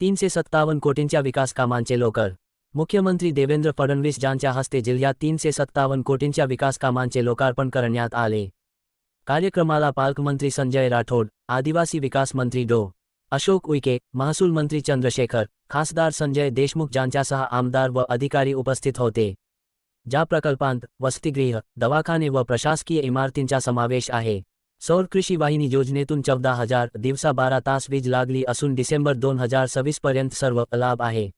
तीनशे सत्तावन्न कोटींच्या विकास कामांचे लोकर मुख्यमंत्री देवेंद्र फडणवीस यांच्या हस्ते जिल्ह्यात तीनशे सत्तावन्न कोटींच्या विकास कामांचे लोकार्पण करण्यात आले. कार्यक्रमाला पालकमंत्री संजय राठोड आदिवासी विकास मंत्री डो. अशोक उईके महसूल मंत्री चंद्रशेखर खासदार संजय देशमुख यांच्यासह आमदार व अधिकारी उपस्थित होते. ज्या प्रकल्पांत वसतिगृह दवाखाने व प्रशासकीय इमारतींचा समावेश आहे. सौर कृषी वाहिनी योजनेतून चौदा हजार दिवसा बारा तास वीज लागली असून डिसेंबर दोन हजार सव्वीस पर्यंत सर्व लाभ आहे.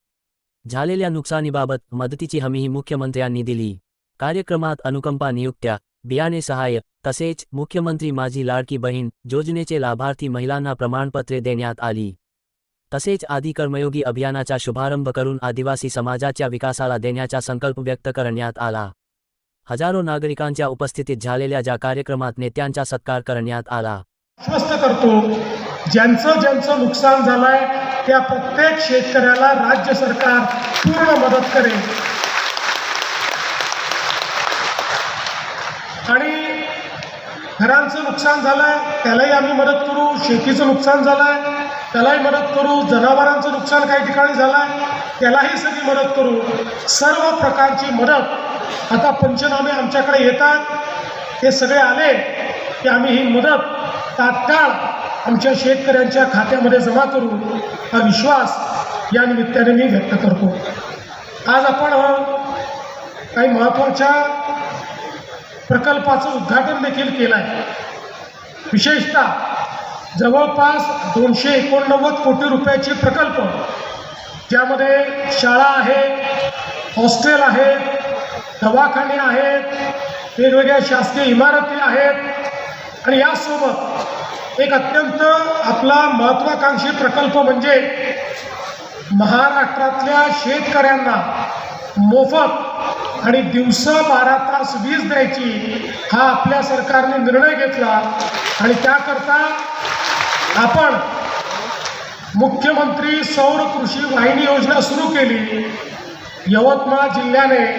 झालेल्या नुकसानीबाबत मदतीची हमीही मुख्यमंत्र्यांनी दिली. कार्यक्रमात अनुकंपा नियुक्त्या बियाणे सहाय्य तसेच मुख्यमंत्री माझी लाडकी बहीण योजनेचे लाभार्थी महिलांना प्रमाणपत्रे देण्यात आली. तसेच आदी कर्मयोगी अभियानाचा शुभारंभ करून आदिवासी समाजाच्या विकासाला देण्याचा संकल्प व्यक्त करण्यात आला. हजारो नागरिकांच्या उपस्थितीत झालेल्या ज्या कार्यक्रमात नेत्यांचा सत्कार करण्यात आला. आश्वस्त करतो ज्यांचं ज्यांचं नुकसान झालंय त्या प्रत्येक शेतकऱ्याला राज्य सरकार पूर्ण मदत करेल. आणि घरांचं नुकसान झालंय त्यालाही आम्ही मदत करू शेतीचं नुकसान झालंय त्यालाही मदत करू जनावरांचं नुकसान काही ठिकाणी झालंय त्यालाही सगळी मदत करू. सर्व प्रकारची मदत आता पंचनामे आमच्याकडे येतात. हे सगळे आले की आम्ही ही मदत तात्काळ आमच्या शेतकऱ्यांच्या खात्यामध्ये जमा करू. हा विश्वास या निमित्ताने मी व्यक्त करतो. आज आपण काही महत्त्वाच्या प्रकल्पाचं उद्घाटन देखील केलं आहे विशेषतः जवळपास दोनशे एकोणनव्वद कोटी रुपयाचे प्रकल्प ज्यामध्ये शाळा आहे हॉस्टेल आहेत दवाखाने आहेत वेगवेगळ्या शासकीय इमारती आहेत. आणि यासोबत एक अत्यंत आपला महत्त्वाकांक्षी प्रकल्प म्हणजे महाराष्ट्रातल्या शेतकऱ्यांना मोफत आणि दिवसा बारा तास वीज द्यायची हा आपल्या सरकारने निर्णय घेतला. आणि त्याकरता आपण मुख्यमंत्री सौर कृषी वाहिनी योजना सुरू केली. यवतमाळ जिल्ह्याने